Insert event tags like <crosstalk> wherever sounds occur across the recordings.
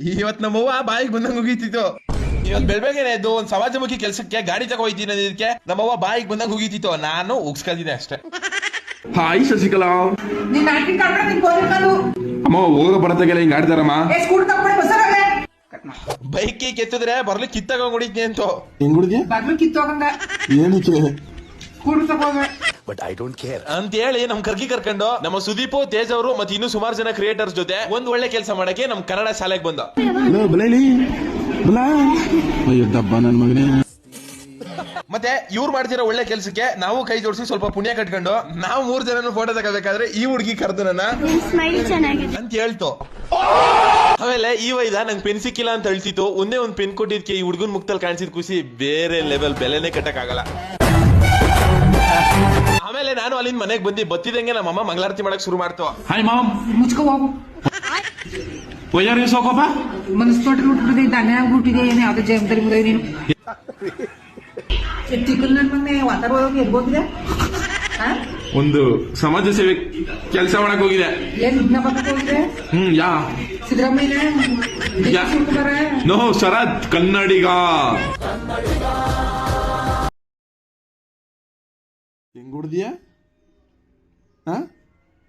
ಇವತ್ ನಮ್ಮವ್ವ ಬಾಯಿಗೆ ಬಂದಂಗ ಹೋಗಿತಿತ್ತು ಇವತ್ ಬೆಳ್ಬೆಳಗ್ಗೆ ಎದ್ದು ಒಂದ್ ಸಮಾಜಮುಖಿ ಕೆಲ್ಸಕ್ಕೆ ಗಾಡಿ ತಗೋ ಹೋಯ್ತೀನಿ ಅನ್ನೋದಕ್ಕೆ ನಮ್ಮವ್ವ ಬಾಯಿಗೆ ಬಂದಂಗ ಹೋಗಿತಿತ್ತು ನಾನು ಉಗ್ಸ್ಕಲ್ದಿದೆ ಅಷ್ಟೇ. ಹಾಯ್ ಶಶಿಕಲಾ. ನಿನ್ ಅಮ್ಮ ಹೋಗೋ ಬರತ್ತಾಗೆಲ್ಲ ಹಿಂಗ್ ಆಡ್ತಾರಮ್ಮ? ಏ ಸ್ಕೂಟರ್ ತಗೊಂಡೆ ಬಸರಾಗೆ ಬೈಕ್ ಕೆತ್ತಿದ್ರೆ ಬರ್ಲಿ ಕಿತ್ತಾಗ ಹೊಡಿತೀನಿ ಅಂತ. ಹೆಂಗ್ ಹುಡುಗಿ ಬರ್ಲಿ ಕಿತ್ತೋಗಂಗ ಏನಕ್ಕೆ? ಸ್ಕೂಟರ್ ತಗೋವೆ ಅಂತ ಹೇಳಿ ನಮ್ ಕರ್ಗಿ ಕರ್ಕೊಂಡು ನಮ್ಮ ಸುದೀಪ್ ತೇಜ್ ಅವರು ಮತ್ತೆ ಇನ್ನು ಸುಮಾರು ಜನ ಕ್ರಿಯೇಟರ್ಸ್ ಜೊತೆ ಒಂದ್ ಒಳ್ಳೆ ಕೆಲಸ ಮಾಡಕ್ಕೆ ನಮ್ ಕನ್ನಡ ಶಾಲೆಗೆ ಬಂದ. ಮತ್ತೆ ಇವ್ರು ಮಾಡ್ತಿರೋ ಒಳ್ಳೆ ಕೆಲ್ಸಕ್ಕೆ ನಾವು ಕೈ ಜೋಡಿಸಿ ಸ್ವಲ್ಪ ಪುಣ್ಯ ಕಟ್ಕೊಂಡು ನಾವು ಮೂರ್ ಜನನು ಫೋಟೋ ತಗೋಬೇಕಾದ್ರೆ ಈ ಹುಡುಗಿ ಕರೆದು ನನ್ನ ಅಂತ ಹೇಳ್ತು. ಆಮೇಲೆ ಈ ವೈದ ನಂಗೆ ಪೆನ್ ಸಿಕ್ಕಿಲ್ಲ ಅಂತ ಹೇಳ್ತಿತ್ತು. ಒಂದೇ ಒಂದ್ ಪೆನ್ ಕೊಟ್ಟಿದ್ಕೆ ಈ ಹುಡುಗನ್ ಮುಕ್ತಲ್ಲಿ ಕಾಣಿಸಿದ ಖುಷಿ ಬೇರೆ ಲೆವೆಲ್ ಬೆಲೆನೆ ಕಟ್ಟಕ್ ಆಗಲ್ಲ ಆಮೇಲೆ ನಾನು ಅಲ್ಲಿಂದ ಮನೆಗೆ ಬಂದು ಬತ್ತಿದಂಗೆ ನಮ್ಮಮ್ಮ ಮಂಗಳಾರತಿ ಮಾಡಕ್ ಶುರು ಮಾಡ್ತು. ಹಾಯ್ ಮಾಮ್ ಮುಚ್ಕೋ ಬಾಬು. ಒಯ್ಯಾರ ಸೋಕಪ್ಪ ಮನಸ್ಸು ತೊಟ್ಟಿ ಹುಟ್ಟಿದೆ ಧಾನ್ಯ ಹುಟ್ಟಿದೆ ಏನೇ ಯಾವ್ದು ಜಯಂತರಿ ಮುದ ನೀನು. ತಿಕ್ಕಲ್ ನನ್ ಮನೆ ವಾತಾವರಣ ಎರ್ಬೋಗಿದೆ ಒಂದು ಸಮಾಜ ಸೇವೆ ಕೆಲಸ ಮಾಡಕ್ ಹೋಗಿದೆ. ಏನ್ ಬರ್ತಕ್ಕೆ ಹೋಗಿದೆ? Hmm yeah? Siddaramaiah no Sharath ಕನ್ನಡಿಗ. ಹೆಂಗ್ ಹುಡ್ದಿಯ?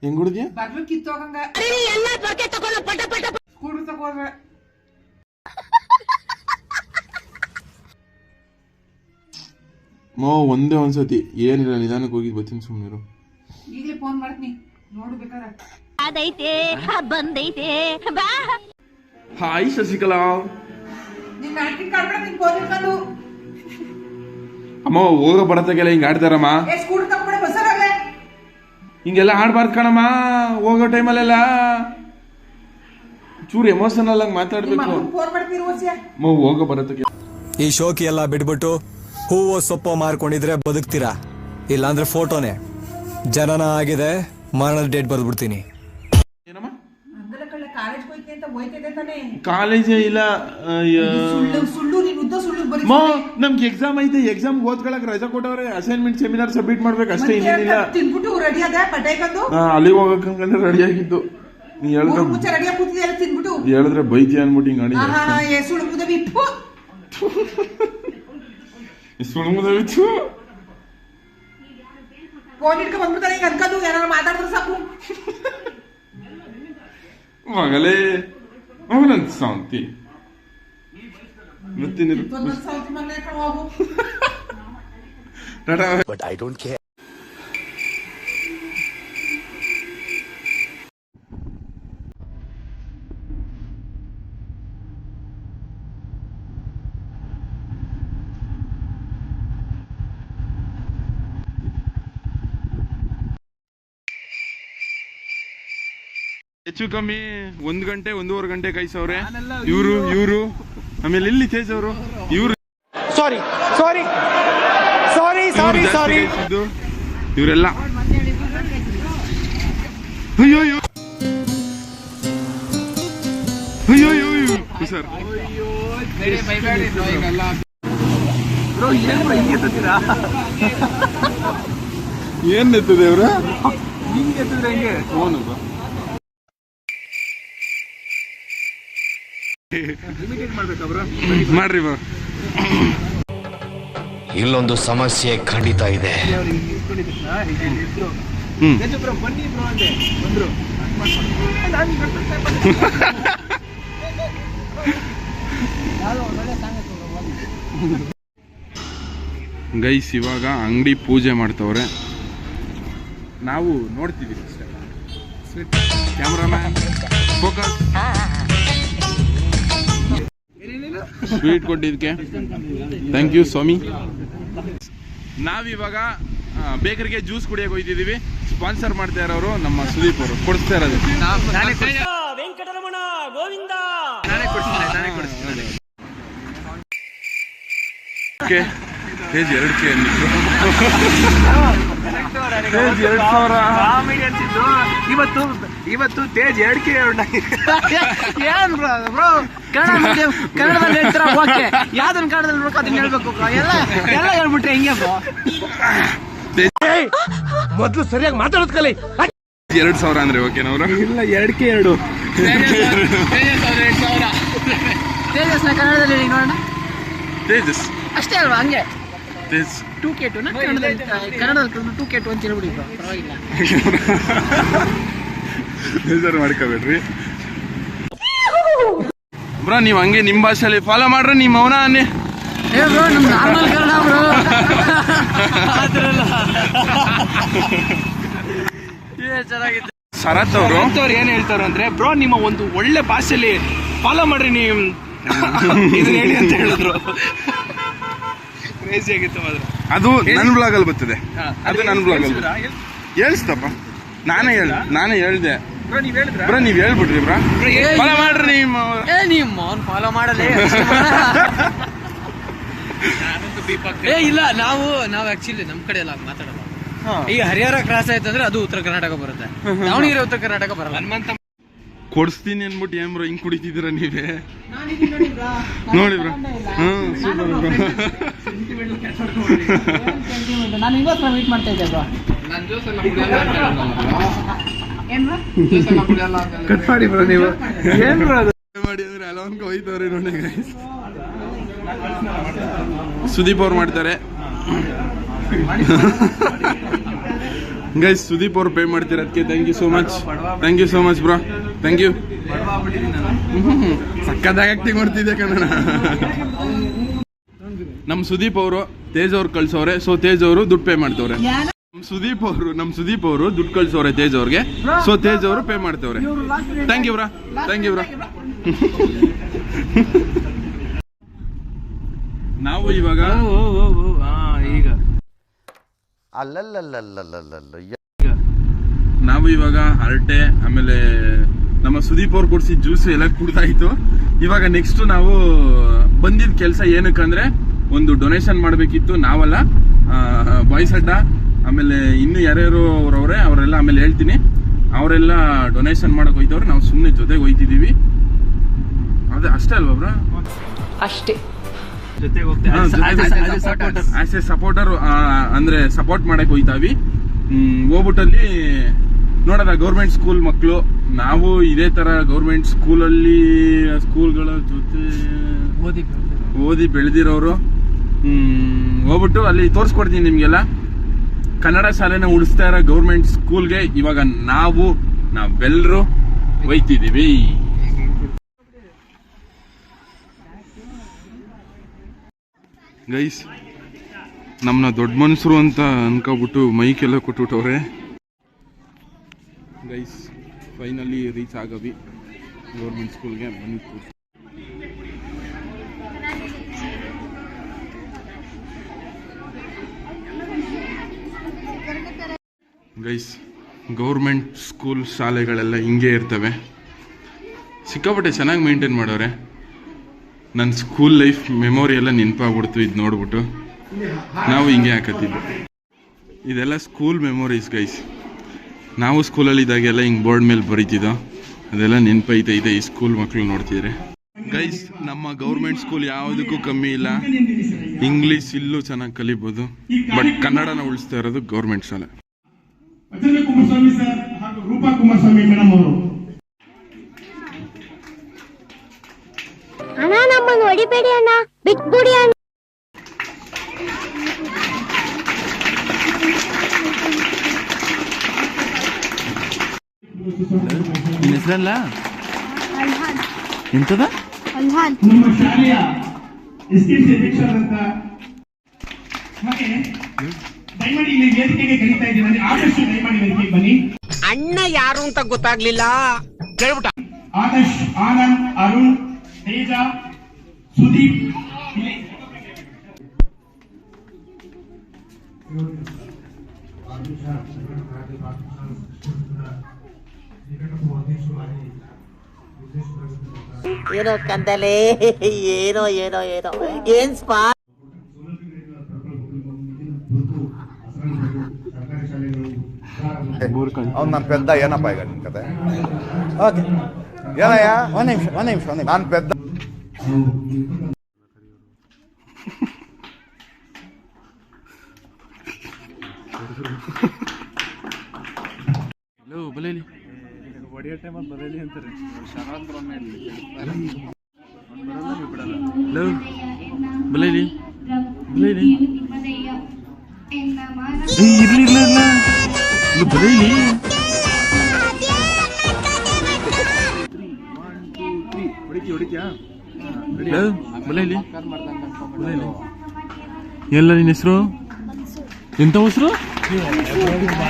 ಹೆಂಗ್ ಹುಡ್ದಿಯ? ಬಾಗ್ಲು ಕಿತ್ತೋಗಂಗ. ಸ್ಕೂಟರ್ ತಗೋವೆ ಮೋ ಒಂದೇ ಒಂದ್ಸತಿ. ಏನಿಲ್ಲ ನಿಧಾನಕ್ಕೆ ಹೋಗಿ ಬರ್ತೀನಿ ಸುಮ್ಮನಿರು ಈಗಲೇ ಫೋನ್ ಮಾಡ್ತೀನಿ. ಅದೈತೆ ಬಂದೈತೆ. ಬಾ. ಹಾಯ್ ಶಶಿಕಲಾ. ನಿನ್ನ ನಾಟಿನ ಕಾಡ್ಬೇಡ ನಿನ್ ಬಂದು ಅಮ್ಮ ಹೋಗೋ ಬರತ್ತಾಗೆಲ್ಲ ಹಿಂಗೆ ಆಡ್ತಾರಮ್ಮ. ಹಿಂಗೆಲ್ಲ ಆಡ್ಬಾರ್ದು ಕಣಮ್ಮ ಹೋಗೋ ಟೈಮಲ್ಲೆಲ್ಲ. ಚೂರು ಎಮೋಷನಲ್ ಆಗಿ ಮಾತಾಡ್ಬೇಕು. ಮಾಡ್ತೀರಿ ಹೋಗೋ ಬರತ್ತಕ್ಕೆ ಈ ಶೋಕಿ ಎಲ್ಲ ಬಿಟ್ಬಿಟ್ಟು ಹೂವು ಸೊಪ್ಪು ಮಾರ್ಕೊಂಡಿದ್ರೆ ಬದುಕ್ತೀರಾ? ಇಲ್ಲಾಂದ್ರೆ ಫೋಟೋನೇ. ಜನನ ಆಗಿದೆ ಮರಣದ ಡೇಟ್ ಬರ್ದ್ಬಿಡ್ತೀನಿ. ಏನಮ್ಮ? ಕಾಲೇಜೇ ಇಲ್ಲ ಬರೀ ಮೋ ನಮ್ಗೆ ಎಕ್ಸಾಮ್ ಐತೆ ಎಕ್ಸಾಮ್ ಓದ್ಕೊಳಕ್ ರಜಾ ಕೊಟ್ಟವ್ರೆ ಅಸೈನ್ಮೆಂಟ್ ಸೆಮಿನಾರ್ ಸಬ್ಮಿಟ್ ಮಾಡ್ಬೇಕು ಅಷ್ಟೇ ಇನ್ನೇನಿಲ್ಲ. ತಿನ್ಬಿಟ್ಟು ರೆಡಿ ಅದ ಬಟ್ಟೆಗಂದು ನಾ ಅಲ್ಲಿಗೆ ಹೋಗಕ್ ಅನ್ಕೊಂಡ್ರೆ ರೆಡಿ ಆಗಿದ್ದು. ನೀ ಹೇಳಿದ್ರೆ ಮುಂಚೆ ರೆಡಿಯಾಗಿ ಕೂತಿದೆ ಎಲ್ಲ ತಿನ್ಬಿಟ್ಟು? ಹೇಳಿದ್ರೆ ಬೈತಿ ಅನ್ಬಿಟ್ಟು ಹಿಂಗ್ ಆಡಿದ್ದೆ ಆಹಾ ಏ ಸುಳ್ಳು ಮುದವಿ ಇಪ್ಪು ಸುಳ್ಮುದವಿತ್ತು ಫೋನ್ ಇಟ್ಕೊಂಡ್ ಬಂದ್ಬಿಡ್ತಾರೆ ಈಗ ಅನ್ಕದು ಏನಾರ ಮಾತಾಡಿದ್ರೆ ಸಾಕು. ಮಗಲೇ ಅವನಂತ ಶಾಂತಿ. ಮತ್ತಿನಿರು ಒಂದೊಂದು ಸೌತಿ ಮನೆ ಹತ್ರ ಹೋಗು ಟಾಟಾ ಹೆಚ್ಚು ಕಮ್ಮಿ ಒಂದ್ ಗಂಟೆ ಒಂದೂವರೆ ಗಂಟೆ ಕಾಯಿಸವ್ರೆ ಇವರು. ಇವರು. ಆಮೇಲೆ ಇಲ್ಲಿ ತೇಜ್ ಅವರು? ಇವರು ಸಾರಿ ಸಾರಿ ಸಾರಿ ಸಾರಿ ಸಾರಿ ಇವರೆಲ್ಲ. ಅಯ್ಯೋ ಅಯ್ಯೋ ಅಯ್ಯೋ ಅಯ್ಯೋ ಅಯ್ಯೋ ಸರ್ ಏನ್ ಎತ್ತದೆ ಅವ್ರ ಫೋನ್ ಮಾಡ್ರಿ ಬಾ ಇಲ್ಲೊಂದು ಸಮಸ್ಯೆ ಖಂಡಿತ ಇದೆ ಗೈಸ್ ಇವಾಗ ಅಂಗಡಿ ಪೂಜೆ ಮಾಡ್ತವ್ರೆ ನಾವು ನೋಡ್ತೀವಿ ಕ್ಯಾಮ್ರಾಮ್ಯಾನ್ ಫೋಕಸ್ ಸ್ವೀಟ್ ಕೊಟ್ಟಿದ್ದಕ್ಕೆ. ಥ್ಯಾಂಕ್ ಯು ಸ್ವಾಮಿ. ನಾವಿವಾಗ ಬೇಕರಿಗೆ ಜ್ಯೂಸ್ ಕುಡಿಯೋಕೆ ಹೋಯ್ತಿದೀವಿ ಸ್ಪಾನ್ಸರ್ ಮಾಡ್ತಾ ಇರೋರು ನಮ್ಮ ಸುದೀಪ್ ಅವರು. ಕೊಡಿಸ್ತಾ ಇರೋದು. ವೆಂಕಟರಮಣ ಗೋವಿಂದ. ಕೆ ಕೆಜಿ ಎರಡು ಕೆ ತೇಜ್ ಎರಡು ಸಾವಿರ. ಇವತ್ತು ಇವತ್ತು ತೇಜ್ ಎರಡ್ಕೆ ಏನ್ ಬ್ರೋ ಕನ್ನಡ ಕನ್ನಡದಲ್ಲಿ ಹೇಳ್ತಾರ ಓಕೆ ಯಾವ್ದನ್ನ ಕನ್ನಡದಲ್ಲಿ ನೋಡ್ಕೊ ಅದನ್ನ ಹೇಳ್ಬೇಕು. ಎಲ್ಲ ಎಲ್ಲ ಹೇಳ್ಬಿಟ್ರೆ ಹಿಂಗೆ ಬ್ರೋ? ಮೊದ್ಲು ಸರಿಯಾಗಿ ಮಾತಾಡೋದ್ ಕಲಿ. ಎರಡು ಸಾವಿರ ಅಂದ್ರೆ ಓಕೆನವ್ರು? ಇಲ್ಲ ಎರಡ್ಕೆ ಎರಡು. ತೇಜಸ್ನ ಕನ್ನಡದಲ್ಲಿ ಹೇಳಿ ನೋಡೋಣ. ತೇಜಸ್. ಅಷ್ಟೇ ಅಲ್ವಾ ಹಂಗೆ? ತೇಜ್ ಟೂ ಕೆ ಟು ಕನ್ನಡದಲ್ಲಿ ಕನ್ನಡದಲ್ಲಿ ಟೂ ಕೆ ಟು ಅಂತ ಹೇಳ್ಬಿಡಿ bro. ಪರವಾಗಿಲ್ಲ. <laughs> ಬೇಜಾರು ಮಾಡ್ಕೋಬೇಡ್ರಿ. ಬ್ರೋ ನೀವು ಹಂಗೆ ನಿಮ್ಮ ಭಾಷೆಯಲ್ಲಿ ಫಾಲೋ ಮಾಡ್ರೆ ನಿಮ್ಮ ಮೌನ ಅನ್ನಿ. ಏ ಬ್ರೋ ನಮ್ ನಾರ್ಮಲ್ ಕನ್ನಡ ಬ್ರೋ. ಚೆನ್ನಾಗಿತ್ತು. ಶರತ್ ಅವರು. ಅವ್ರು ಏನ್ ಹೇಳ್ತಾರೆ ಅಂದ್ರೆ ಬ್ರೋ ನಿಮ್ಮ ಒಂದು ಒಳ್ಳೆ ಭಾಷೆಯಲ್ಲಿ ಫಾಲೋ ಮಾಡ್ರಿ ನೀವು. <laughs> ಇದನ್ನ ಹೇಳಿ ಅಂತ ಹೇಳಿದ್ರು. ಕ್ರೇಜಿ ಆಗಿತ್ತು ಮಾತ್ರ. ಅದು ನನ್ನ ಬ್ಲಾಗ್ ಅಲ್ಲಿ ಬರ್ತದೆ. ಅದು ನನ್ನ ಬ್ಲಾಗ್ ಅಲ್ಲಿ ಹೇಳ್ಸ್ತಪ್ಪ ನಾನೇ ಹೇಳ ನಾನೇ ಹೇಳ್ದೆ. ಬ್ರ ನೀವ್ ಹೇಳಿದ್ರ? ಬ್ರೋ ನೀವ್ ಹೇಳ್ಬಿಟ್ರಿ ಬ್ರಾ. ಫಾಲೋ ಮಾಡ್ರಿ ನಿಮ್ಮ ಏ ನಿಮ್ಮ ಅವ್ನು ಫಾಲೋ ಮಾಡಲೇ ಏ ಇಲ್ಲ ನಾವು ನಾವು ಆಕ್ಚುಲಿ ನಮ್ ಕಡೆ ಎಲ್ಲ ಮಾತಾಡಲ್ಲ. ಈಗ ಹರಿಹರ ಕ್ರಾಸ್ ಆಯ್ತಂದ್ರೆ ಅದು ಉತ್ತರ ಕರ್ನಾಟಕ ಬರುತ್ತೆ. ದಾವಣಗೆರೆ ಉತ್ತರ ಕರ್ನಾಟಕ ಬರಲ್ಲ. ಹನುಮಂತ ಕೊಡಿಸ್ತೀನಿ ಅನ್ಬಿಟ್ಟು ಏನ್ ಬ್ರೋ ಹಿಂಗ್ ಕುಡಿತಿದ್ದೀರ ನೀವೇ? ನೋಡಿ ಬ್ರೋ. ಹ್ಮ್ super bro. <laughs> ನಾನು ಇವತ್ತು ಮೀಟ್ ಮಾಡ್ತಾ ಇದ್ದೆ ಬ್ರೋ. ಕಟ್ ಮಾಡಿ ಬ್ರೋ ನೀವು. ಏನ್ ಬ್ರೋ ಅದು? ಮಾಡಿ ಅಂದ್ರೆ ಅಲವನ್ಕ ಹೋಯ್ತವ್ರೆ ನೋಡಿ. ಸುದೀಪ್ ಅವ್ರು ಮಾಡ್ತಾರೆ. ಗೈಸ್ ಸುದೀಪ್ ಅವ್ರು ಪೇ ಮಾಡ್ತೀರ ಅದಕ್ಕೆ. Thank you so much thank you so much bro thank you ಸಕ್ಕದಾಗ ಮಾಡ್ತಿದ್ದೆ ಕಣ ನಮ್ ಸುದೀಪ್ ಅವರು, ತೇಜ್ ಅವ್ರು ಕಳ್ಸೋರೆ ಸೊ ತೇಜ್ ಅವರು ದುಡ್ಡು ಪೇ ಮಾಡ್ತವ್ರೆ. ನಮ್ಮ ಸುದೀಪ್ ಅವರು ನಮ್ಮ ಸುದೀಪ್ ಅವರು ದುಡ್ಡು ಕಳ್ಸೋರೆ ತೇಜ್ ಅವ್ರಿಗೆ. ಸೊ ತೇಜ್ ಅವರು pay ಮಾಡ್ತವ್ರೆ. Thank you bro thank you bro ನಾವು ಇವಾಗ ಈಗ. ಅಲ್ಲಲ್ಲಲ್ಲಲ್ಲಲ್ಲಲ್ಲ ನಾವು ಇವಾಗ ಹರಟೆ ಆಮೇಲೆ ನಮ್ಮ ಸುದೀಪ್ ಅವ್ರು ಕೊಡ್ಸಿದ ಜ್ಯೂಸ್ ಎಲ್ಲ ಕುಡ್ದಾಯ್ತು. ಇವಾಗ ನೆಕ್ಸ್ಟ್ ನಾವು ಬಂದಿದ್ದ ಕೆಲಸ ಏನಕ್ಕಂದ್ರೆ ಒಂದು ಡೊನೇಷನ್ ಮಾಡಬೇಕಿತ್ತು ನಾವಲ್ಲ ಬಾಯ್ಸ್ ಅಡ್ಡ ಆಮೇಲೆ ಇನ್ನು ಯಾರ್ಯಾರು ಅವ್ರವ್ರೆ ಅವರೆಲ್ಲ ಆಮೇಲೆ ಹೇಳ್ತೀನಿ. ಅವರೆಲ್ಲ ಡೊನೇಷನ್ ಮಾಡಕ್ ಹೋಯ್ತವ್ರೆ ನಾವು ಸುಮ್ಮನೆ ಜೊತೆಗೆ ಹೋಯ್ತಿದೀವಿ. ಅದೇ ಅಷ್ಟೇ ಅಲ್ವಾ ಬ್ರಾ? ಅಷ್ಟೇ. ಜೊತೆಗೆ ಹೋಗ್ತೇವೆ ಆಸ್ ಎ ಸಪೋರ್ಟರ್ ಅಂದ್ರೆ ಸಪೋರ್ಟ್ ಮಾಡಕ್ ಹೋಯ್ತಾವಿ. ಹೋಗ್ಬಿಟ್ಟಲ್ಲಿ ನೋಡೋದ ಗೌರ್ಮೆಂಟ್ ಸ್ಕೂಲ್ ಮಕ್ಕಳು ನಾವು ಇದೇ ತರ ಗೌರ್ಮೆಂಟ್ ಸ್ಕೂಲಲ್ಲಿ ಸ್ಕೂಲ್ಗಳ ಜೊತೆ ಓದಿ ಓದಿ ಬೆಳೆದಿರೋರು. ಹ್ಮ್ ಹೋಗ್ಬಿಟ್ಟು ಅಲ್ಲಿ ತೋರಿಸ್ಕೊಡ್ತೀನಿ ನಿಮ್ಗೆಲ್ಲ. ಕನ್ನಡ ಶಾಲೆನ ಉಳಿಸ್ತಾ ಇರೋ ಗೌರ್ಮೆಂಟ್ ಸ್ಕೂಲ್ಗೆ ಇವಾಗ ನಾವು ನಾವೆಲ್ಲರೂ ಒಯ್ತಿದೀವಿ ಗೈಸ್ ನಮ್ಮನ್ನ ದೊಡ್ಡ ಮನುಷ್ಯರು ಅಂತ ಅನ್ಕೊಬಿಟ್ಟು ಮೈಕೆಲ್ಲ ಕೊಟ್ಬಿಟ್ಟವ್ರೆ. ಗೈಸ್ ಫೈನಲಿ ರೀಚ್ ಆಗವಿ. ಗೌರ್ಮೆಂಟ್ ಸ್ಕೂಲ್ಗೆ ಬನ್ನಿ ಗೈಸ್ ಗೌರ್ಮೆಂಟ್ ಸ್ಕೂಲ್ ಶಾಲೆಗಳೆಲ್ಲ ಹಿಂಗೆ ಇರ್ತವೆ. ಸಿಕ್ಕಾಪಟ್ಟೆ ಚೆನ್ನಾಗಿ ಮೇಂಟೈನ್ ಮಾಡೋರೆ ನನ್ನ ಸ್ಕೂಲ್ ಲೈಫ್ ಮೆಮೊರಿ ಎಲ್ಲ ನೆನಪಾಗ್ಬಿಡ್ತು ಇದು ನೋಡ್ಬಿಟ್ಟು. ನಾವು ಹಿಂಗೆ ಹಾಕತ್ತಿದ್ದು. ಇದೆಲ್ಲ ಸ್ಕೂಲ್ ಮೆಮೊರೀಸ್ ಗೈಸ್ ನಾವು ಸ್ಕೂಲಲ್ಲಿ ಇದ್ದಾಗೆಲ್ಲ ಹಿಂಗೆ ಬೋರ್ಡ್ ಮೇಲೆ ಬರೀತಿದ್ದೋ. ಅದೆಲ್ಲ ನೆನಪೈತೆ ಇದೆ ಈ ಸ್ಕೂಲ್ ಮಕ್ಕಳು ನೋಡ್ತಿದ್ರೆ. ಗೈಸ್ ನಮ್ಮ ಗೌರ್ಮೆಂಟ್ ಸ್ಕೂಲ್ ಯಾವುದಕ್ಕೂ ಕಮ್ಮಿ ಇಲ್ಲ. ಇಂಗ್ಲೀಷ್ ಇಲ್ಲೂ ಚೆನ್ನಾಗಿ ಕಲಿಬೋದು. ಬಟ್ ಕನ್ನಡನ ಉಳಿಸ್ತಾ ಇರೋದು ಗೌರ್ಮೆಂಟ್ ಶಾಲೆ. ಕುಮಾರಸ್ವಾಮಿ ಸರ್ ಹಾಗೂ ರೂಪಾ ಕುಮಾರಸ್ವಾಮಿ ಮೇಡಮ್ ಅವರು. ಹೊಡಿಬೇಡಿ ಅಣ್ಣ ಬಿಟ್ಬಿಡಿ ಅಣ್ಣ. ನಿನ್ನ ಹೆಸರಲ್ಲ ಎಂತದ? ನಿಮ್ಮ ನಮ್ಮ ಶಾಲೆಯ ಎಸ್ ಟಿ ಸಿ ಅಧ್ಯಕ್ಷರಾದಂತ ಹಾಗೆ ದಯಮಾಡಿ ಇಲ್ಲಿ ವೇದಿಕೆಗೆ ಕರೀತಾ ಇದ್ದೀನಿ. ಆದರ್ಶ್ ದಯಮಾಡಿ ವೇದಿಕೆಗೆ ಬನ್ನಿ. ಅಣ್ಣ ಯಾರು ಅಂತ ಗೊತ್ತಾಗ್ಲಿಲ್ಲ. ಆದರ್ಶ್ ಆನಂದ್ ಅರುಣ್ ತೇಜ ಸುದೀಪ್ ಇಲ್ಲಿ ಏನೋ ಕಂದಲೆ ಏನೋ ಏನೋ ಏನೋ ಏನ್ ಸ್ಪಾ ಅವ್ನು ನನ್ನ ಪೆದ್ದ ಏನಪ್ಪ ಈಗ ನಿನ್ ಕತೆ ಓಕೆ ಏನಯ್ಯ ಒಂದು ನಿಮಿಷ ಒಂದು ನಿಮಿಷ ಒಂದು ನಾನು ಪೆದ್ದ ಹಲೋ ಬಲೇಲಿ ಹೊಡಿಯೋ ಟೈಮಲ್ಲಿ ಬರಲಿ ಅಂತಾರೆ ಹಲೋ ಬಲೇಲಿ ಬಲೇಲಿ ಏ ಬಲೈಲಿ ಲವ್ ಬಲೈಲಿ ಬಲೈಲಿ ಎಲ್ಲ ನಿನ್ನ ಹೆಸರು? ಎಂತ ಹೆಸರು?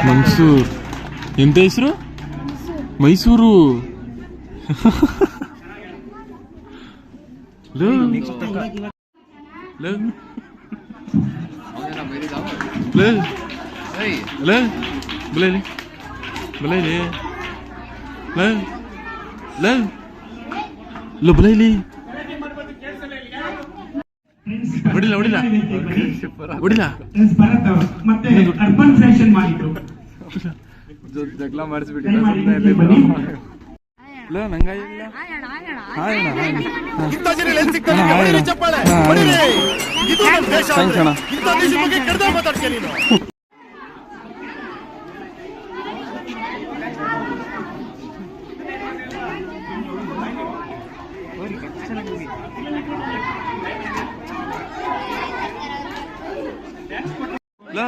ಮನ್ಸೂರ್ ಎಂತ ಹೆಸರು? ಮೈಸೂರು. ಬಲೈಲಿ ಬಲೈಲಿ ಲವ್ ಲವ್ ಲವ್ ಬಲೈಲಿ ಹೊಡಿಲ್ಲ ಹೊಡಿಲ್ಲ ಹೊಡಿಲ್ಲ ಮತ್ತೆ ಅರ್ಬನ್ ಫ್ಯಾಷನ್ ಮಾಡಿದ್ರು. ನಂಗಾಗಿಲ್ಲ ಹಾಯ್ ಅಣ್ಣ ಹಲೋ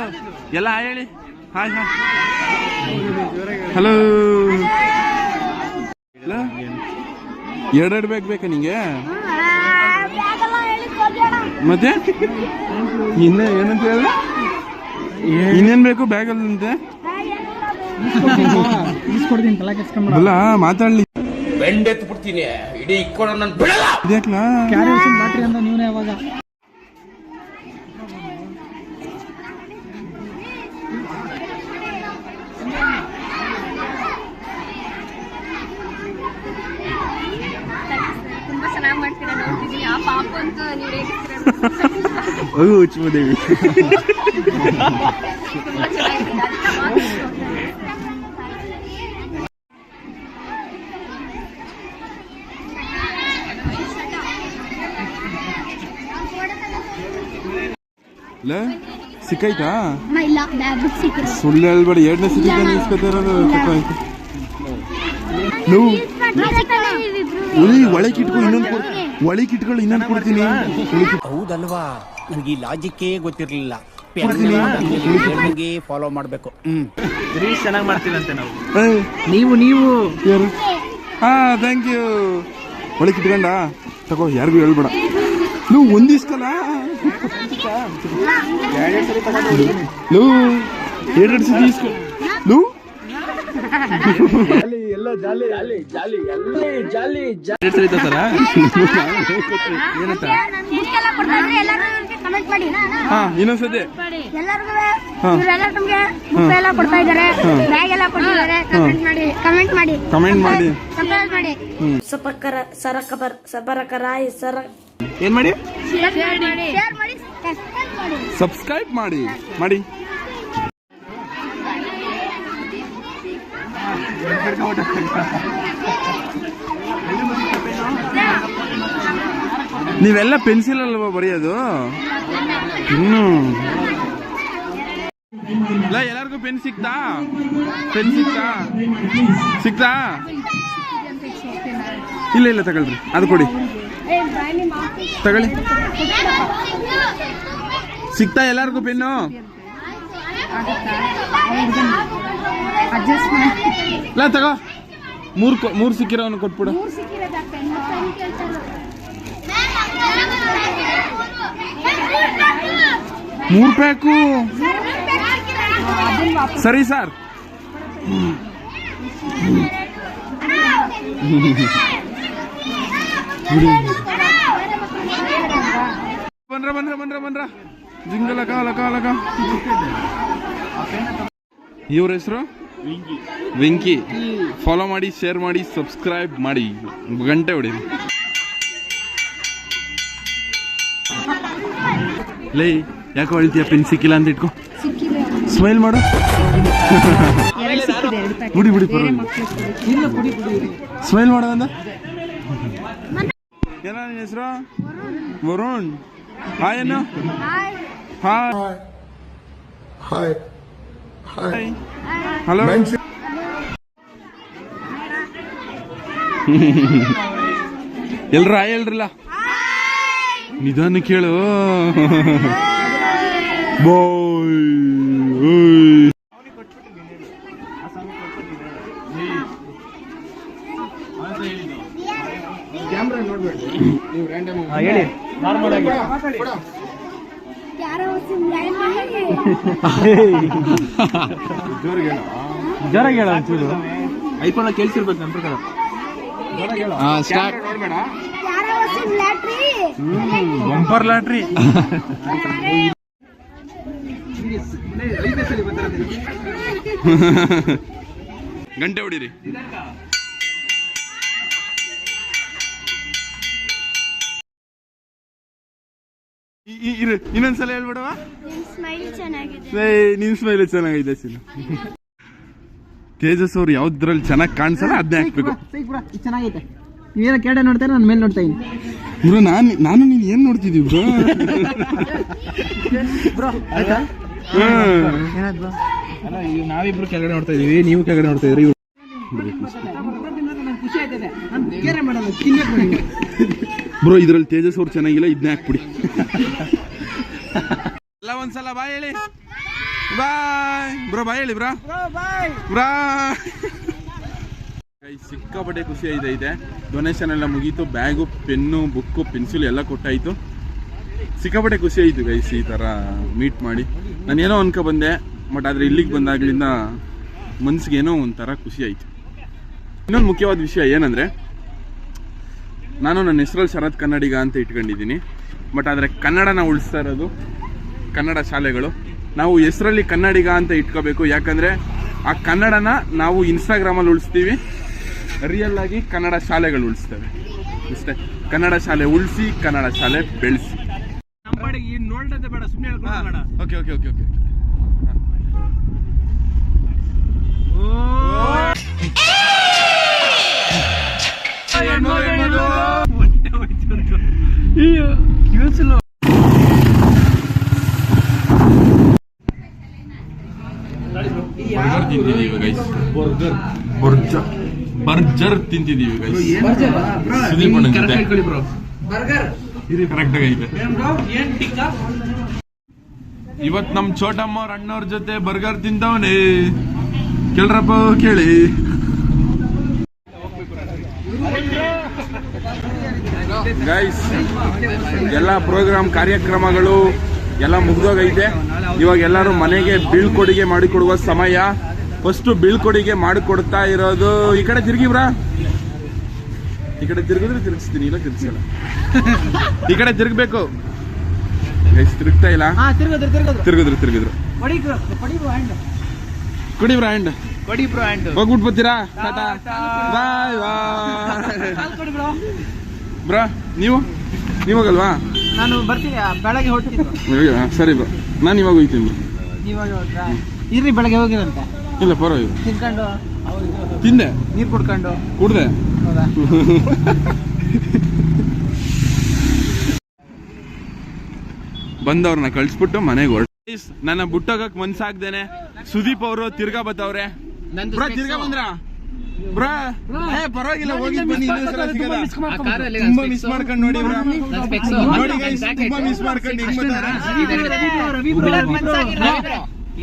ಎಲ್ಲ ಹೇಳಿ. Hi hi. ಹಲೋ ಎರಡೆರಡು ಬೇಕು ಬೇಕಾ ನಿಂಗೆ? ಮತ್ತೆ? ಇನ್ನ ಏನಂತ ಹೇಳ? ಇನ್ನೇನ್ ಬೇಕು ಬ್ಯಾಗಲ್ಲಂತೆ ಅಲ್ಲ ಮಾತಾಡ್ಲಿ. ಬೆಂಡೆತ್ ಬಿಡ್ತೀನಿ ಇಡೀ ಇಕ್ಕೊಂಡು ನನ್ನ ಬಿಡಲ್ಲ ನೀವೇ ತುಂಬಾ ಚೆನ್ನಾಗಿ ಮಾಡ್ತೀರಾ ನೋಡ್ತಿದ್ದೀನಿ ಆ ಪಾಪ ಅಂತೂ ನೀವು ರೇಗಿಸ್ತೀರ ಹೋಗು ಹುಚ್ಚುಮದೇವಿ ತುಂಬಾ ಚೆನ್ನಾಗಿದೆ ಇಲ್ಲ ಸಿಕ್ಕೈತಾ ಸುಳ್ಳು ಹೇಳ್ಬೇಡಿ. ಎರಡನೇ ಸತಿ ಇಸ್ಕೊತಾ ಇರೋದು ತಪ್ಪಾಯ್ತು. ನೋವು ಒಳಗೆ ಇಟ್ಕೊ ಇನ್ನೊಂದು ಕೊಡ್ ಒಳಗೆ ಕಿಟ್ಗಳು ಇನ್ನೊಂದು ಕೊಡ್ತೀನಿ. ಹೌದಲ್ವಾ? ನನಗೆ ಈ ಲಾಜಿಕ್ಕೇ ಗೊತ್ತಿರಲಿಲ್ಲ. ಫಾಲೋ ಮಾಡಬೇಕು. ರೀಲ್ಸ್ ಚೆನ್ನಾಗಿ ಮಾಡ್ತೀವಂತೆ ನಾವು. ನೀವು ನೀವು. ಯಾರು? ಹಾ ಥ್ಯಾಂಕ್ ಯು ಒಳಿ ಕಿಟ್ಕೊಂಡ ತಗೋ ಯಾರಿಗೂ ಹೇಳ್ಬೇಡ. ನೀವು ಒಂದಿಸ್ಕಲ್ಲ ಲೂ ಎರಡು ಸತಿ ಇಸ್ಕೊ. ಲೂ ಸರಿ ಜಾಲಿ. ಜಾಲಿ ಜಾಲಿ ಜಾಲಿ ಎಲ್ಲರೂ ಕಮೆಂಟ್ ಮಾಡಿ. ಹಾ ಇನ್ನೊಂದ್ಸತಿ. ಎಲ್ಲರಿಗೂ ಇವರೆಲ್ಲ ನಮ್ಗೆ ಬುಕ್ ಎಲ್ಲ ಕೊಡ್ತಾ ಇದ್ದಾರೆ. ಬ್ಯಾಗ್ ಎಲ್ಲ ಕೊಟ್ಟಿದ್ದಾರೆ. ಕಮೆಂಟ್ ಮಾಡಿ ಕಮೆಂಟ್ ಮಾಡಿ. ಕಮೆಂಟ್ ಮಾಡಿ. ಸಬ್ಸ್ಕ್ರೈಬ್ ಮಾಡಿ. ಸಪಕರ ಸರಕಬರ್ ಸಬರಕರಾಯಿ ಸರ. ಏನ್ ಮಾಡಿ? ಶೇರ್ ಮಾಡಿ ಶೇರ್ ಮಾಡಿ ಸಬ್ಸ್ಕ್ರೈಬ್ ಮಾಡಿ. ಮಾಡಿ. ನೀವೆಲ್ಲ ಪೆನ್ಸಿಲ್ ಅಲ್ವಾ ಬರೆಯೋದು? ಇನ್ನು. ಇಲ್ಲ ಎಲ್ಲರಿಗೂ ಪೆನ್ ಸಿಕ್ತಾ? ಪೆನ್ ಸಿಕ್ತಾ? ಸಿಕ್ತಾ? ಇಲ್ಲ ಇಲ್ಲ, ತಗೊಳ್ರಿ. ಅದು ಕೊಡಿ. ತಗೊಳ್ಳಿ. ಸಿಕ್ತಾ ಎಲ್ಲರಿಗೂ ಪೆನ್ನು ಇಲ್ಲ ತಗೋ. ಮೂರು ಮೂರು ಸಿಕ್ಕಿರೋನು ಕೊಟ್ಬಿಡು. ಮೂರು ಪ್ಯಾಕು ಸರಿ ಸರ್. ಬಂದ್ರ ಬಂದ್ರ ಬಂದ್ರ ಬಂದ್ರ. ಜಿಂಗ ಲಕ ಲಕ ಲಕ. ಇವ್ರ ಹೆಸರು? ವೆಂಕಿ. ಫಾಲೋ ಮಾಡಿ ಶೇರ್ ಮಾಡಿ ಸಬ್ಸ್ಕ್ರೈಬ್ ಮಾಡಿ. ಗಂಟೆ ಹೊಡಿ ಲೈ ಯಾಕೋ ಹೇಳ್ತೀಯ ಪಿನ್ ಸಿಕ್ಕಿಲ್ಲ ಅಂತ ಇಟ್ಕೋ. ಸ್ಮೈಲ್ ಮಾಡು. ಬಿಡಿ ಬಿಡಿ ಸ್ಮೈಲ್ ಮಾಡು ಅಂದ. ಏನ ನಿನ್ನ ಹೆಸರು? ವರುಣ್. ಹಾಯ್ ಏನು ಹಾಯ್ ಹಾಯ್ ಹಲೋ <laughs> ಎಲ್ರ ಹಾಯ್ ಹೇಳ್ರಲ್ಲ ನಿಧಾನ ಕೇಳು. <laughs> ಬಾಯ್ ರ್ಯಾಂಡಮ್ ಹೇಳಿ. ನಾರ್ಮಲ್ ಆಗಿ ಜೋರಾಗಿ ಹೇಳ ಒಂಚೂರು. ಐಫೋನ್ ಕೇಳಿಸಿರ್ಬೇಕು ನನ್ನ ಪ್ರಕಾರ. ಯಾರೋ ಲ್ಯಾಟ್ರಿ ಬಂಪರ್ ಲಾಟ್ರಿ ಗಂಟೆ ಹೊಡಿರಿ. ಇರು ಇನ್ನೊಂದ್ಸಲ ಹೇಳ್ಬಿಡವಾ? ನಿಮ್ ಸ್ಮೈಲ್ ಚೆನ್ನಾಗಿದೆ. ಏಯ್, ನಿನ್ ಸ್ಮೈಲ್ ಚೆನ್ನಾಗಿದೆ ಸಿನ ತೇಜಸ್ ಅವ್ರು ಯಾವ್ದ್ರಲ್ಲಿ ಚೆನ್ನಾಗಿ ಕಾಣಿಸಲ್ಲ ಅದನ್ನೇ ಹಾಕ್ಬೇಕು. ಚೆನ್ನಾಗೈತೆ. ನೀವೇನ ಕೆಡೆ ನೋಡ್ತಾರೆ ನನ್ನ ಮೇಲೆ ನೋಡ್ತಾ ಇದ್ದೀನಿ. ಬ್ರೋ ನಾನು ನಾನು ನೀನು ಏನು ನೋಡ್ತಿದ್ದೀವಿ ಬ್ರೋ? ಬ್ರೋ ಆಯ್ತಾ? ನಾವಿಬ್ರು ಕೆಳಗಡೆ ನೋಡ್ತಾ ಇದೀವಿ ನೀವು ಕೆಳಗಡೆ ನೋಡ್ತಾ ಇದ್ರಿ ಬ್ರೋ ಇದ್ರಲ್ಲಿ ತೇಜಸ್ ಅವ್ರು ಚೆನ್ನಾಗಿಲ್ಲ ಇದನ್ನೇ ಹಾಕ್ಬಿಡಿ. ಎಲ್ಲ ಒಂದ್ಸಲ ಬಾಯ್ ಹೇಳಿ. ಬಾಯ್. ಬ್ರೋ ಬಾಯ್ ಹೇಳಿ ಬ್ರೋ. ಬ್ರಾ. ಸಿಕ್ಕಾಪಟ್ಟೆ ಖುಷಿ ಆಯ್ತು ಇದೆ. ಡೊನೇಷನ್ ಎಲ್ಲ ಮುಗೀತು. ಬ್ಯಾಗು, ಪೆನ್ನು, ಬುಕ್ಕು ಪೆನ್ಸಿಲ್ ಎಲ್ಲ ಕೊಟ್ಟಾಯ್ತು. ಸಿಕ್ಕಾಪಟ್ಟೆ ಖುಷಿ ಆಯ್ತು ಗೈಸ್ ಈ ಥರ ಮೀಟ್ ಮಾಡಿ. ನಾನು ಏನೋ ಅನ್ಕೊ ಬಂದೆ ಬಟ್ ಆದರೆ ಇಲ್ಲಿಗೆ ಬಂದಾಗ್ಲಿಂದ ಮನ್ಸಿಗೆ ಏನೋ ಒಂಥರ ಖುಷಿ ಆಯ್ತು. ಇನ್ನೊಂದು ಮುಖ್ಯವಾದ ವಿಷಯ ಏನಂದರೆ, ನಾನು ನನ್ನ ಹೆಸರಲ್ಲಿ ಶರತ್ ಕನ್ನಡಿಗ ಅಂತ ಇಟ್ಕೊಂಡಿದ್ದೀನಿ. ಬಟ್ ಆದರೆ ಕನ್ನಡನ ಉಳಿಸ್ತಾ ಇರೋದು ಕನ್ನಡ ಶಾಲೆಗಳು. ನಾವು ಹೆಸರಲ್ಲಿ ಕನ್ನಡಿಗ ಅಂತ ಇಟ್ಕೋಬೇಕು. ಯಾಕಂದರೆ ಆ ಕನ್ನಡನ ನಾವು ಇನ್ಸ್ಟಾಗ್ರಾಮಲ್ಲಿ ಉಳಿಸ್ತೀವಿ. ರಿಯಲ್ ಆಗಿ ಕನ್ನಡ ಶಾಲೆಗಳು ಉಳಿಸ್ತವೆ. ಅಷ್ಟೇ ಕನ್ನಡ ಶಾಲೆ ಉಳಿಸಿ ಕನ್ನಡ ಶಾಲೆ ಬೆಳೆಸಿ. ಈ ಬೇಡ ಸುಮ್ಮನೆ ಹೇಳ್ಕೊಂಡು ಬೇಡ. Okay okay okay okay. Burger ತಿಂತಿದೀವಿ guys burger. ತಿಂತಿದೀವಿ ಸುದೀಪ್ ಅಣ್ಣ ಜೊತೆ. ಕರೆಕ್ಟ್ ಆಗೈತೆ ಇವತ್ ನಮ್ ಚೋಟಮ್ಮ ಅವ್ರ ಅಣ್ಣವ್ರ ಜೊತೆ ಬರ್ಗರ್ ತಿಂತವನೆ ಕೇಳ್ರಪ್ಪ ಕೇಳಿ. ಗೈಸ್ ಎಲ್ಲ ಪ್ರೋಗ್ರಾಮ್ ಕಾರ್ಯಕ್ರಮಗಳು ಎಲ್ಲ ಮುಗ್ದೋಗೈತೆ. ಇವಾಗ ಎಲ್ಲರೂ ಮನೆಗೆ ಬೀಳ್ಕೊಡುಗೆ ಮಾಡಿಕೊಡುವ ಸಮಯ. ಫಸ್ಟ್ ಬೀಳ್ಕೊಡುಗೆ ಮಾಡಿಕೊಡ್ತಾ ಇರೋದು. ಈ ಕಡೆ ತಿರುಗಿ ಬ್ರಾ ಈ ಕಡೆ ತಿರುಗಿದ್ರೆ ತಿರುಗಿಸ್ತೀನಿ ಇಲ್ಲ ತಿರುಗಿಸಲ್ಲ. ಈ ಕಡೆ ತಿರುಗಬೇಕು. ತಿರುಗ್ತಾ ಇಲ್ಲ? ಹಾ ತಿರ್ಗದ್ರು ತಿರ್ಗದ್ರು. ಕೊಡಿ ಬ್ರೋ ಕೊಡಿ ಬ್ರೋ ಹ್ಯಾಂಡ್ ಕುಡಿ ಬ್ರಾ ಹ್ಯಾಂಡ್ ಕೊಡಿ ಬ್ರೋ ಹ್ಯಾಂಡ್ ಹೋಗ್ಬಿಟ್ಟು ಬರ್ತೀರಾ ಟಾಟಾ ಬಾಯ್ ಬಾಯ್ ಕಾಲ್ ಕೊಡಿ ಬ್ರೋ ಬ್ರಾ ನೀವು? ನೀವು ಹೋಗಲ್ವಾ? ನಾನು ಬರ್ತೀನಿ ಆ, ಬೆಳಗ್ಗೆ ಹೊರಟಿದ್ದು. ಸರಿ ಬ್ರ. ನಾನು ಇವಾಗ ಹೋಗ್ತೀನಿ. ಇವಾಗ? ಇರ್ರಿ ಬೆಳಗ್ಗೆ ಹೋಗಿರಂತೆ. ಇಲ್ಲ ಪರವಾಗಿಲ್ಲ. ತಿನ್ಕೊಂಡು? ತಿಂದೆ. ನೀರು ಕುಡ್ಕೊಂಡು? ಕುಡ್ದೆ. ಹೌದಾ? ಬಂದವ್ರನ್ನ ಕಳ್ಸ್ಬಿಟ್ಟು ಮನೆಗೆ ಹೊರಟ. ನನ್ನ ಬುಟ್ಟೋಗಕ್ ಮನ್ಸಾಗ್ದೇನೆ. ಸುದೀಪ್ ಅವರು ತಿರ್ಗಾ ಬತ್ತವ್ರೆ. ಬ್ರಾ ತಿರ್ಗಾ ಬಂದ್ರ? ಬ್ರಾ ಏ ಪರವಾಗಿಲ್ಲ ಹೋಗಿ ಬನ್ನಿ ಇನ್ನೊಂದ್ಸಲ ಸಿಗಲ್ಲ. ತುಂಬಾ ಮಿಸ್ ಮಾಡ್ಕೊಂಡು ನೋಡಿ ಬ್ರಾ. ನೋಡಿ guys, ತುಂಬಾ ಮಿಸ್ ಮಾಡ್ಕೊಂಡು ಹಿಂಗ್.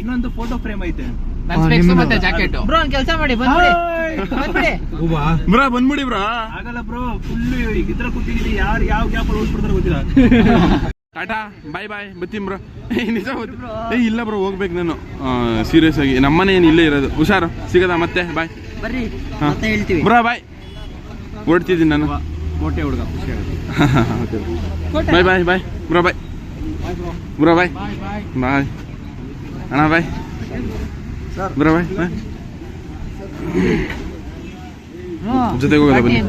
ಇನ್ನೊಂದು ಫೋಟೋ ಫ್ರೇಮ್ ಐತೆ. ಬ್ರೋ ಒಂದ್ ಕೆಲಸ ಮಾಡಿ ಬಂದ್ಬಿಡಿ. ಬಂದ್ಬಿಡಿ. ಬ್ರಾ ಬಂದ್ಬಿಡಿ ಬ್ರಾ. ಆಗಲ್ಲ ಬ್ರೋ ಫುಲ್ ಇದ್ರ ಕೂತಿದೀವಿ ಯಾರು ಯಾವ ಗ್ಯಾಪ್ ಅಲ್ಲಿ ಓದ್ಬಿಡ್ತಾರೆ ಗೊತ್ತಿಲ್ಲ. ಟಾಟಾ ಬಾಯ್ ಬಾಯ್ ಬತ್ತೀನಿ ಬ್ರೋ. ನಿಜ ಏ ಇಲ್ಲ ಬ್ರೋ ಹೋಗ್ಬೇಕು ನಾನು. ಸೀರಿಯಸ್ ಆಗಿ. ನಮ್ಮನೆ ಏನು ಇಲ್ಲೇ ಇರೋದು. ಹುಷಾರು. ಸಿಗದ ಮತ್ತೆ? ಬಾಯ್ ಬರ್ರಿ. ಮತ್ತೆ ಹೇಳ್ತೀವಿ. ಬ್ರಾ ಬಾಯ್ ಓಡ್ತಿದ್ದೀನಿ ನಾನು. ಮೋಟೆ ಹುಡುಗ ಬಾಯ್ ಬಾಯ್ bye bro. Bye bro bye ಬಾಯ್ ಅಣ್ಣ ಬಾಯ್ ಬ್ರೋ ಬಾಯ್ ಬಾಯ್ ಜೊತೆಗೆ ಹೋಗೋದ ಬನ್ನಿ.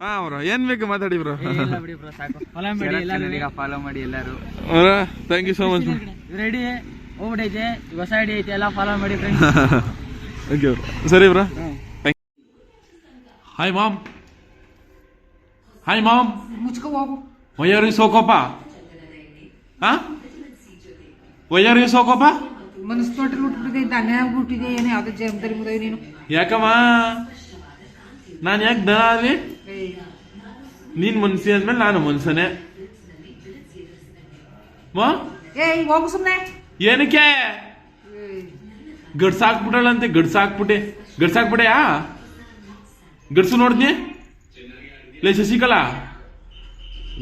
ಹಾ ಬ್ರೋ. ಏನ್ ಬೇಕು ಮಾತಾಡಿ ಬ್ರೋ? ಇಲ್ಲ ಬಿಡಿ ಬ್ರೋ ಸಾಕು. ಫಾಲೋ ಮಾಡಿ ಎಲ್ಲರೂ. ಫಾಲೋ ಮಾಡಿ ಎಲ್ಲರೂ. Thank you so much ready ಹೋಗ್ಬಿಟ್ಟೈತೆ. ಹೊಸ ಐಡಿ ಐತೆ ಎಲ್ಲ ಫಾಲೋ ಮಾಡಿ ಫ್ರೆಂಡ್ಸ್ ಓಕೆ <laughs> ಬ್ರೋ. ಸರಿ bro. Hi mom hi mom ಮುಚ್ಕೋ ಹೋಗು. ಒಯ್ಯರಿ ಸೋಕೋಪ ಹಾ ಒಯ್ಯರಿ ಸೋಕೋಪ ಮನಸ್ಸು ತೊಟ್ಟಲು ಹುಟ್ಟಿದೆ ಧನ್ಯ ಹುಟ್ಟಿದೆ ಏನು ಅದ ಜವಾಬ್ದಾರಿ ಮುದವಿ ನೀನು. ಯಾಕಮ್ಮ? ನಾನು ಯಾಕೆ ದನ ಅಲ್ಲಿ ನೀನ್ ಮನ್ಸಿ ಅಂದ್ಮೇಲೆ ನಾನು ಮನ್ಸನೆ. ಏಯ್ ಹೋಗು ಸುಮ್ನೆ. ಏನಕ್ಕೆ? ಗಡ್ಸಾಕ್ಬಿಟ್ಟಳಂತೆ ಗಡ್ಸಾಕ್ಬಿಟ್ಟೆ ಗಡ್ಸಾಕ್ಬಿಟ್ಟೆಯಾ ಗಡ್ಸು ನೋಡ್ದ್ನಿ ಲೇ ಶಶಿಕಲಾ.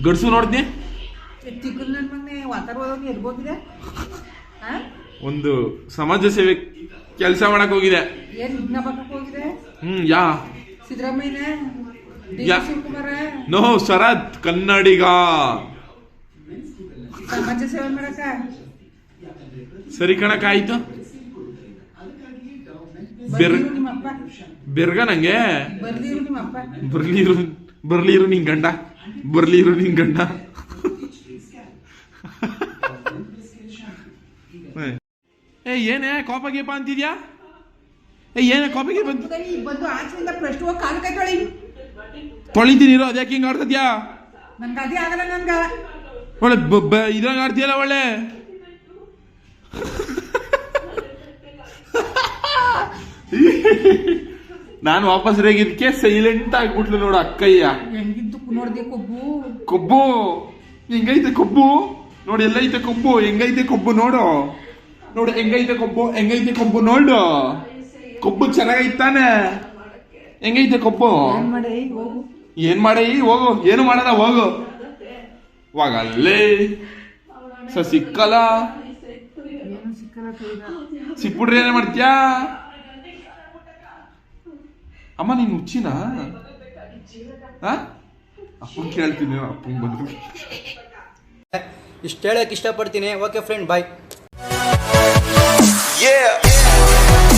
ಗಡ್ಸು ನೋಡ್ದ್ನಿ ತಿಕ್ಕಲ್ ವಾತಾವರಣ ಒಂದು ಸಮಾಜ ಸೇವೆ ಕೆಲಸ ಮಾಡಕ್ ಹೋಗಿದೆ ಏನ್ ವಿಘ್ನ ಬಕ್ಕಕ್ ಹೋಗಿದೆ ಹ್ಮ್ ಯಾ? ಸಿದ್ದರಾಮಯ್ಯನ? ಯಾ. ಶಿವಕುಮಾರ? ನೋ ಶರತ್ ಕನ್ನಡಿಗ. ಸಮಾಜ ಸೇವೆ ಮಾಡಕ ಸರಿ ಕಣಕ್ ಬೆರ್ ಬರ್ಲಿರು ನಿಮ್ಮಪ್ಪ. ಬೆರ್ಗ ನಂಗೆ? ನಿಮ್ಮಪ್ಪ. ಬರ್ಲಿರು ಬರ್ಲಿರು ನಿನ್ ಗಂಡ. ಬರ್ಲಿರು ನಿನ್ ಗಂಡ. ಏ ಏನೇ ಕೋಪ ಗೀಪ ಅಂತಿದ್ಯಾ ಏ ಏನೇ ಕೋಪ ಗೀಪ ಅಂತ ಈಗ ಬಂದು ಆಚೆಯಿಂದ ಪ್ರಶ್ನೆ ಹೋಗಿ ಕಾಲು ಕೈ ತೊಳಿ. ತೊಳಿತೀನಿ ಅದ್ಯಾಕೆ ಹಿಂಗ್ ಆಡ್ತದ್ಯಾ? ನನ್ಗೆ ಅದೇ ಆಗಲ್ಲ ನನ್ಗೆ. ಒಳ್ಳೆ ಇದ್ರಂಗ್ ಆಡ್ತೀಯಲ್ಲ ಒಳ್ಳೆ? ನಾನು ವಾಪಸ್ ರೇಗಿದ್ಕೆ ಸೈಲೆಂಟ್ ಆಗ್ಬಿಟ್ಲು ನೋಡು ಅಕ್ಕಯ್ಯ. ಹೆಂಗಿದ್ದು ನೋಡ್ದೆ ಕೊಬ್ಬು? ಕೊಬ್ಬು? ಹೆಂಗೈತೆ ಕೊಬ್ಬು? ನೋಡಿ ಎಲ್ಲೈತೆ ಕೊಬ್ಬು ಹೆಂಗೈತೆ ಕೊಬ್ಬು ನೋಡು. ನೋಡು ಹೆಂಗೈತೆ ಕೊಬ್ಬು? ಹೆಂಗೈತೆ ಕೊಬ್ಬು ನೋಡು. ಕೊಬ್ಬು ಚೆನ್ನಾಗೈತಾನೆ. ಹೆಂಗೈತೆ ಕೊಬ್ಬು? ಏನ್ ಮಾಡಿ ಹೋಗು. ಏನ್ ಮಾಡಿ ಹೋಗು. ಏನು ಮಾಡಲ್ಲ ಹೋಗು. ಅಲ್ಲೇ ಸ ಸಿಕ್ಕಲ್ಲ. ಸಿಕ್ಬಿಟ್ರೆ ಏನೇ ಮಾಡ್ತೀಯಾ? ಅಮ್ಮ ನೀನು ಮುಚ್ಚಿನ ಆ? ಅಪ್ಪನ್ ಕೇಳ್ತೀನಿ ಅಪ್ಪನ್ ಬಂದ್ರು ಇಷ್ಟು ಹೇಳಕ್ ಇಷ್ಟಪಡ್ತೀನಿ. Okay friend bye Yeah.